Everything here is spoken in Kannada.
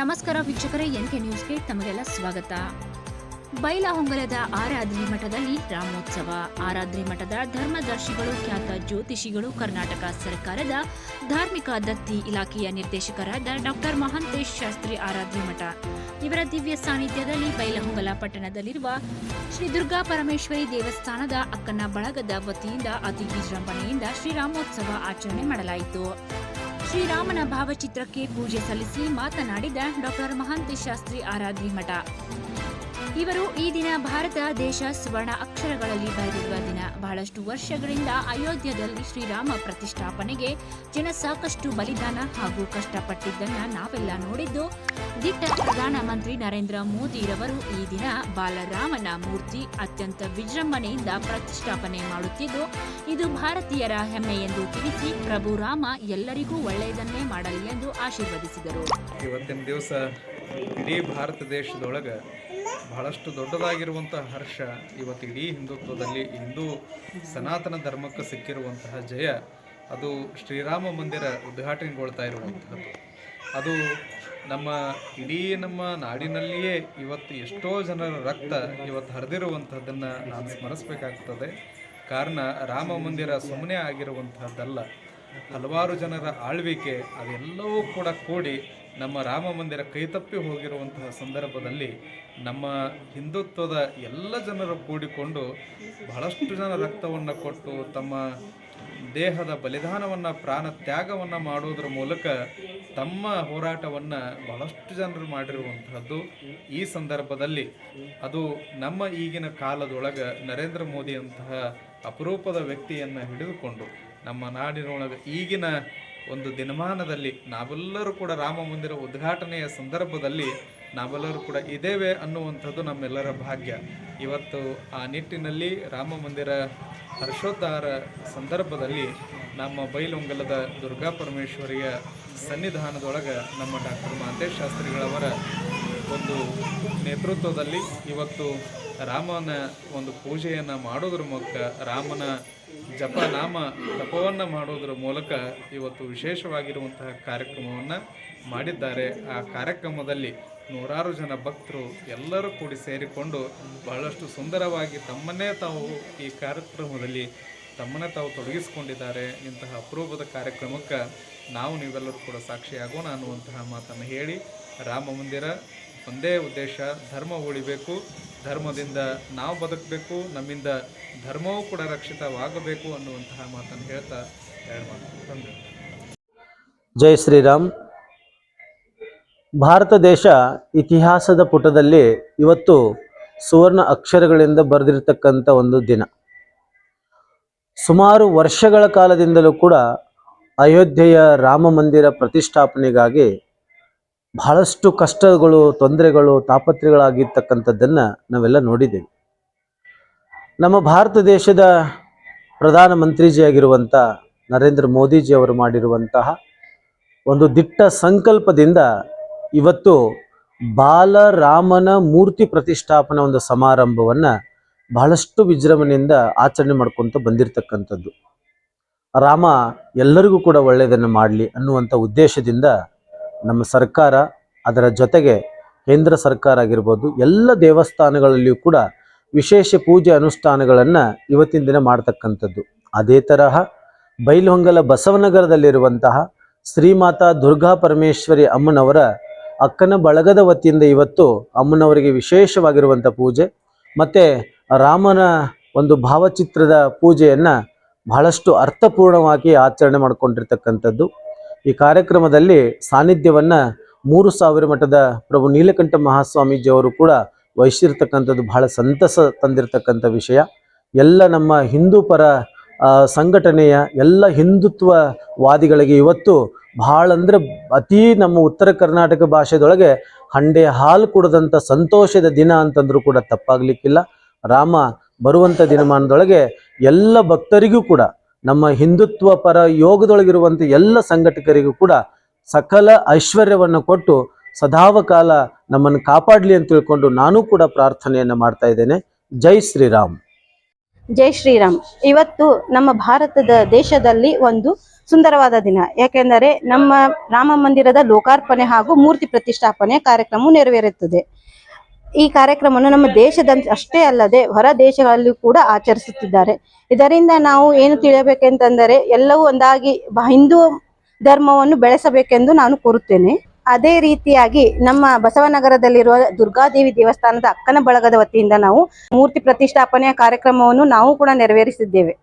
ನಮಸ್ಕಾರ ವೀಕ್ಷಕರೇ, ಎನ್ಕೆ ನ್ಯೂಸ್ಗೆ ತಮಗೆಲ್ಲ ಸ್ವಾಗತ. ಬೈಲಹೊಂಗಲದ ಆರಾದ್ರಿ ಮಠದಲ್ಲಿ ರಾಮೋತ್ಸವ. ಆರಾದ್ರಿ ಮಠದ ಧರ್ಮದರ್ಶಿಗಳು, ಖ್ಯಾತ ಜ್ಯೋತಿಷಿಗಳು, ಕರ್ನಾಟಕ ಸರ್ಕಾರದ ಧಾರ್ಮಿಕ ದತ್ತಿ ಇಲಾಖೆಯ ನಿರ್ದೇಶಕರಾದ ಡಾಕ್ಟರ್ ಮಹಂತೇಶ್ ಶಾಸ್ತ್ರಿ ಆರಾದ್ರಿ ಮಠ. ಇವರ ದಿವ್ಯ ಸಾನ್ನಿಧ್ಯದಲ್ಲಿ ಬೈಲಹೊಂಗಲ ಪಟ್ಟಣದಲ್ಲಿರುವ ಶ್ರೀ ದುರ್ಗಾ ಪರಮೇಶ್ವರಿ ದೇವಸ್ಥಾನದ ಅಕ್ಕನ ಬಳಗದ ವತಿಯಿಂದ ಅತಿ ವಿಜೃಂಭಣೆಯಿಂದ ಶ್ರೀರಾಮೋತ್ಸವ ಆಚರಣೆ ಮಾಡಲಾಯಿತು. ಶ್ರೀರಾಮನ ಭಾವಚಿತ್ರಕ್ಕೆ ಪೂಜೆ ಸಲ್ಲಿಸಿ ಮಾತನಾಡಿದ ಡಾಕ್ಟರ್ ಮಹಾಂತೇಶ್ ಶಾಸ್ತ್ರಿ ಆರಾಧ್ಯ ಮಠ. ಇವರು ಈ ದಿನ ಭಾರತ ದೇಶ ಸುವರ್ಣ ಅಕ್ಷರಗಳಲ್ಲಿ ಬರೆದಿರುವ ದಿನ. ಬಹಳಷ್ಟು ವರ್ಷಗಳಿಂದ ಅಯೋಧ್ಯದಲ್ಲಿ ಶ್ರೀರಾಮ ಪ್ರತಿಷ್ಠಾಪನೆಗೆ ಜನ ಸಾಕಷ್ಟು ಬಲಿದಾನ ಹಾಗೂ ಕಷ್ಟಪಟ್ಟಿದ್ದನ್ನ ನಾವೆಲ್ಲ ನೋಡಿದ್ದು. ದಿಟ್ಟ ಪ್ರಧಾನಮಂತ್ರಿ ನರೇಂದ್ರ ಮೋದಿರವರು ಈ ದಿನ ಬಾಲರಾಮನ ಮೂರ್ತಿ ಅತ್ಯಂತ ವಿಜೃಂಭಣೆಯಿಂದ ಪ್ರತಿಷ್ಠಾಪನೆ ಮಾಡುತ್ತಿದ್ದು, ಇದು ಭಾರತೀಯರ ಹೆಮ್ಮೆ ಎಂದು ತಿಳಿಸಿ ಪ್ರಭು ರಾಮ ಎಲ್ಲರಿಗೂ ಒಳ್ಳೆಯದನ್ನೇ ಮಾಡಲಿ ಎಂದು ಆಶೀರ್ವದಿಸಿದರು. ಇವತ್ತಿನ ದಿವಸ ಇಡೀ ಭಾರತ ದೇಶದೊಳಗೆ ಬಹಳಷ್ಟು ದೊಡ್ಡದಾಗಿರುವಂತಹ ಹರ್ಷ ಇವತ್ತು ಇಡೀ ಹಿಂದುತ್ವದಲ್ಲಿ ಹಿಂದೂ ಸನಾತನ ಧರ್ಮಕ್ಕೆ ಸಿಕ್ಕಿರುವಂತಹ ಜಯ, ಅದು ಶ್ರೀರಾಮ ಮಂದಿರ ಉದ್ಘಾಟನೆಗೊಳ್ತಾ ಇರುವಂತಹದ್ದು. ಅದು ನಮ್ಮ ಇಡೀ ನಮ್ಮ ನಾಡಿನಲ್ಲಿಯೇ ಇವತ್ತು ಎಷ್ಟೋ ಜನರ ರಕ್ತ ಇವತ್ತು ಹರಿದಿರುವಂಥದ್ದನ್ನು ನಾನು ಸ್ಮರಿಸಬೇಕಾಗ್ತದೆ. ಕಾರಣ ರಾಮ ಮಂದಿರ ಸುಮ್ಮನೆ ಆಗಿರುವಂತಹದ್ದಲ್ಲ. ಹಲವಾರು ಜನರ ಆಳ್ವಿಕೆ, ಅದೆಲ್ಲವೂ ಕೂಡ ಕೂಡಿ ನಮ್ಮ ರಾಮ ಮಂದಿರ ಕೈತಪ್ಪಿ ಹೋಗಿರುವಂತಹ ಸಂದರ್ಭದಲ್ಲಿ ನಮ್ಮ ಹಿಂದುತ್ವದ ಎಲ್ಲ ಜನರು ಕೂಡಿಕೊಂಡು ಬಹಳಷ್ಟು ಜನ ರಕ್ತವನ್ನು ಕೊಟ್ಟು ತಮ್ಮ ದೇಹದ ಬಲಿದಾನವನ್ನು, ಪ್ರಾಣ ತ್ಯಾಗವನ್ನು ಮಾಡುವುದರ ಮೂಲಕ ತಮ್ಮ ಹೋರಾಟವನ್ನು ಬಹಳಷ್ಟು ಜನರು ಮಾಡಿರುವಂತಹದ್ದು ಈ ಸಂದರ್ಭದಲ್ಲಿ. ಅದು ನಮ್ಮ ಈಗಿನ ಕಾಲದೊಳಗೆ ನರೇಂದ್ರ ಮೋದಿಯಂತಹ ಅಪರೂಪದ ವ್ಯಕ್ತಿಯನ್ನು ಹಿಡಿದುಕೊಂಡು ನಮ್ಮ ನಾಡಿನೊಳಗೆ ಈಗಿನ ಒಂದು ದಿನಮಾನದಲ್ಲಿ ನಾವೆಲ್ಲರೂ ಕೂಡ ರಾಮ ಮಂದಿರ ಉದ್ಘಾಟನೆಯ ಸಂದರ್ಭದಲ್ಲಿ ನಾವೆಲ್ಲರೂ ಕೂಡ ಇದ್ದೇವೆ ಅನ್ನುವಂಥದ್ದು ನಮ್ಮೆಲ್ಲರ ಭಾಗ್ಯ. ಇವತ್ತು ಆ ನಿಟ್ಟಿನಲ್ಲಿ ರಾಮ ಮಂದಿರ ಹರ್ಷೋದ್ಧಾರ ಸಂದರ್ಭದಲ್ಲಿ ನಮ್ಮ ಬೈಲೊಂಗಲದ ದುರ್ಗಾ ಪರಮೇಶ್ವರಿಯ ಸನ್ನಿಧಾನದೊಳಗೆ ನಮ್ಮ ಡಾಕ್ಟರ್ ಮಾಂತೇಶ್ ಶಾಸ್ತ್ರಿಗಳವರ ಒಂದು ನೇತೃತ್ವದಲ್ಲಿ ಇವತ್ತು ರಾಮನ ಒಂದು ಪೂಜೆಯನ್ನು ಮಾಡೋದ್ರ ಮೂಲಕ, ರಾಮನ ಜಪನಾಮ ಜಪವನ್ನು ಮಾಡೋದ್ರ ಮೂಲಕ ಇವತ್ತು ವಿಶೇಷವಾಗಿರುವಂತಹ ಕಾರ್ಯಕ್ರಮವನ್ನು ಮಾಡಿದ್ದಾರೆ. ಆ ಕಾರ್ಯಕ್ರಮದಲ್ಲಿ ನೂರಾರು ಜನ ಭಕ್ತರು ಎಲ್ಲರೂ ಕೂಡಿ ಸೇರಿಕೊಂಡು ಬಹಳಷ್ಟು ಸುಂದರವಾಗಿ ತಮ್ಮನ್ನೇ ತಾವು ಈ ಕಾರ್ಯಕ್ರಮದಲ್ಲಿ ತಮ್ಮನ್ನೇ ತಾವು ತೊಡಗಿಸಿಕೊಂಡಿದ್ದಾರೆ. ಇಂತಹ ಅಪರೂಪದ ಕಾರ್ಯಕ್ರಮಕ್ಕೆ ನಾವು ನೀವೆಲ್ಲರೂ ಕೂಡ ಸಾಕ್ಷಿಯಾಗೋಣ ಅನ್ನುವಂತಹ ಮಾತನ್ನು ಹೇಳಿ ರಾಮ ಮಂದಿರ ಒಂದೇ ಉದ್ದೇಶ, ಧರ್ಮ ಉಳಿಬೇಕು. ಧರ್ಮದಿಂದ ನಾವು ಬದುಕಬೇಕು, ನಮ್ಮಿಂದ ಧರ್ಮವೂ ಕೂಡ ರಕ್ಷಿತವಾಗಬೇಕು ಅನ್ನುವಂತಹ ಮಾತನ್ನು ಹೇಳ್ತಾ ಎರಡು ಮಾತು. ಜೈ ಶ್ರೀರಾಮ್. ಭಾರತ ದೇಶ ಇತಿಹಾಸದ ಪುಟದಲ್ಲಿ ಇವತ್ತು ಸುವರ್ಣ ಅಕ್ಷರಗಳಿಂದ ಬರೆದಿರ್ತಕ್ಕಂಥ ಒಂದು ದಿನ. ಸುಮಾರು ವರ್ಷಗಳ ಕಾಲದಿಂದಲೂ ಕೂಡ ಅಯೋಧ್ಯೆಯ ರಾಮ ಮಂದಿರ ಪ್ರತಿಷ್ಠಾಪನೆಗಾಗಿ ಬಹಳಷ್ಟು ಕಷ್ಟಗಳು, ತೊಂದರೆಗಳು ತಾಪತ್ರೆಗಳಾಗಿರ್ತಕ್ಕಂಥದ್ದನ್ನು ನಾವೆಲ್ಲ ನೋಡಿದ್ದೇವೆ. ನಮ್ಮ ಭಾರತ ದೇಶದ ಪ್ರಧಾನಮಂತ್ರಿಜಿಯಾಗಿರುವಂಥ ನರೇಂದ್ರ ಮೋದಿಜಿ ಅವರು ಮಾಡಿರುವಂತಹ ಒಂದು ದಿಟ್ಟ ಸಂಕಲ್ಪದಿಂದ ಇವತ್ತು ಬಾಲರಾಮನ ಮೂರ್ತಿ ಪ್ರತಿಷ್ಠಾಪನೆ ಒಂದು ಸಮಾರಂಭವನ್ನು ಬಹಳಷ್ಟು ವಿಜೃಂಭಣೆಯಿಂದ ಆಚರಣೆ ಮಾಡ್ಕೊತ ಬಂದಿರತಕ್ಕಂಥದ್ದು. ರಾಮ ಎಲ್ಲರಿಗೂ ಕೂಡ ಒಳ್ಳೆಯದನ್ನು ಮಾಡಲಿ ಅನ್ನುವಂಥ ಉದ್ದೇಶದಿಂದ ನಮ್ಮ ಸರ್ಕಾರ ಅದರ ಜೊತೆಗೆ ಕೇಂದ್ರ ಸರ್ಕಾರ ಆಗಿರ್ಬೋದು ಎಲ್ಲ ದೇವಸ್ಥಾನಗಳಲ್ಲಿಯೂ ಕೂಡ ವಿಶೇಷ ಪೂಜೆ ಅನುಷ್ಠಾನಗಳನ್ನು ಇವತ್ತಿನ ದಿನ ಮಾಡ್ತಕ್ಕಂಥದ್ದು. ಅದೇ ತರಹ ಬೈಲಹೊಂಗಲ ಬಸವನಗರದಲ್ಲಿರುವಂತಹ ಶ್ರೀಮಾತಾ ದುರ್ಗಾ ಪರಮೇಶ್ವರಿ ಅಮ್ಮನವರ ಅಕ್ಕನ ಬಳಗದ ವತಿಯಿಂದ ಇವತ್ತು ಅಮ್ಮನವರಿಗೆ ವಿಶೇಷವಾಗಿರುವಂಥ ಪೂಜೆ. ಮತ್ತು ರಾಮನ ಒಂದು ಭಾವಚಿತ್ರದ ಪೂಜೆಯನ್ನು ಬಹಳಷ್ಟು ಅರ್ಥಪೂರ್ಣವಾಗಿ ಆಚರಣೆ ಮಾಡಿಕೊಂಡಿರ್ತಕ್ಕಂಥದ್ದು. ಈ ಕಾರ್ಯಕ್ರಮದಲ್ಲಿ ಸಾನ್ನಿಧ್ಯವನ್ನು ಮೂರು ಸಾವಿರ ಮಠದ ಪ್ರಭು ನೀಲಕಂಠ ಮಹಾಸ್ವಾಮೀಜಿಯವರು ಕೂಡ ವಹಿಸಿರ್ತಕ್ಕಂಥದ್ದು ಬಹಳ ಸಂತಸ ತಂದಿರತಕ್ಕಂಥ ವಿಷಯ. ಎಲ್ಲ ನಮ್ಮ ಹಿಂದೂ ಪರ ಸಂಘಟನೆಯ ಎಲ್ಲ ಹಿಂದುತ್ವವಾದಿಗಳಿಗೆ ಇವತ್ತು ಭಾಳ ಅಂದರೆ ಅತೀ ನಮ್ಮ ಉತ್ತರ ಕರ್ನಾಟಕ ಭಾಷೆದೊಳಗೆ ಹಂಡೆ ಹಾಲು ಕುಡದಂಥ ಸಂತೋಷದ ದಿನ ಅಂತಂದ್ರೂ ಕೂಡ ತಪ್ಪಾಗಲಿಕ್ಕಿಲ್ಲ. ರಾಮ ಬರುವಂಥ ದಿನಮಾನದೊಳಗೆ ಎಲ್ಲ ಭಕ್ತರಿಗೂ ಕೂಡ ನಮ್ಮ ಹಿಂದುತ್ವ ಪರ ಯೋಗದೊಳಗಿರುವಂಥ ಎಲ್ಲ ಸಂಘಟಕರಿಗೂ ಕೂಡ ಸಕಲ ಐಶ್ವರ್ಯವನ್ನು ಕೊಟ್ಟು ಸದಾವಕಾಲ ನಮ್ಮನ್ನು ಕಾಪಾಡಲಿ ಅಂತ ತಿಳ್ಕೊಂಡು ನಾನು ಕೂಡ ಪ್ರಾರ್ಥನೆಯನ್ನು ಮಾಡ್ತಾ ಇದ್ದೇನೆ. ಜೈ ಶ್ರೀರಾಮ್. ಜೈ ಶ್ರೀರಾಮ್. ಇವತ್ತು ನಮ್ಮ ಭಾರತದ ದೇಶದಲ್ಲಿ ಒಂದು ಸುಂದರವಾದ ದಿನ. ಯಾಕೆಂದರೆ ನಮ್ಮ ರಾಮ ಮಂದಿರದ ಲೋಕಾರ್ಪಣೆ ಹಾಗೂ ಮೂರ್ತಿ ಪ್ರತಿಷ್ಠಾಪನೆ ಕಾರ್ಯಕ್ರಮ ನೆರವೇರುತ್ತದೆ. ಈ ಕಾರ್ಯಕ್ರಮವನ್ನು ನಮ್ಮ ದೇಶದ ಅಷ್ಟೇ ಅಲ್ಲದೆ ಹೊರ ದೇಶಗಳಲ್ಲಿ ಕೂಡ ಆಚರಿಸುತ್ತಿದ್ದಾರೆ. ಇದರಿಂದ ನಾವು ಏನು ತಿಳಿಯಬೇಕೆಂತಂದರೆ ಎಲ್ಲವೂ ಒಂದಾಗಿ ಹಿಂದೂ ಧರ್ಮವನ್ನು ಬೆಳೆಸಬೇಕೆಂದು ನಾನು ಕೋರುತ್ತೇನೆ. ಅದೇ ರೀತಿಯಾಗಿ ನಮ್ಮ ಬಸವನಗರದಲ್ಲಿರುವ ದುರ್ಗಾದೇವಿ ದೇವಸ್ಥಾನದ ಅಕ್ಕನ ಬಳಗದ ವತಿಯಿಂದ ನಾವು ಮೂರ್ತಿ ಪ್ರತಿಷ್ಠಾಪನೆಯ ಕಾರ್ಯಕ್ರಮವನ್ನು ನಾವು ಕೂಡ ನೆರವೇರಿಸಿದ್ದೇವೆ.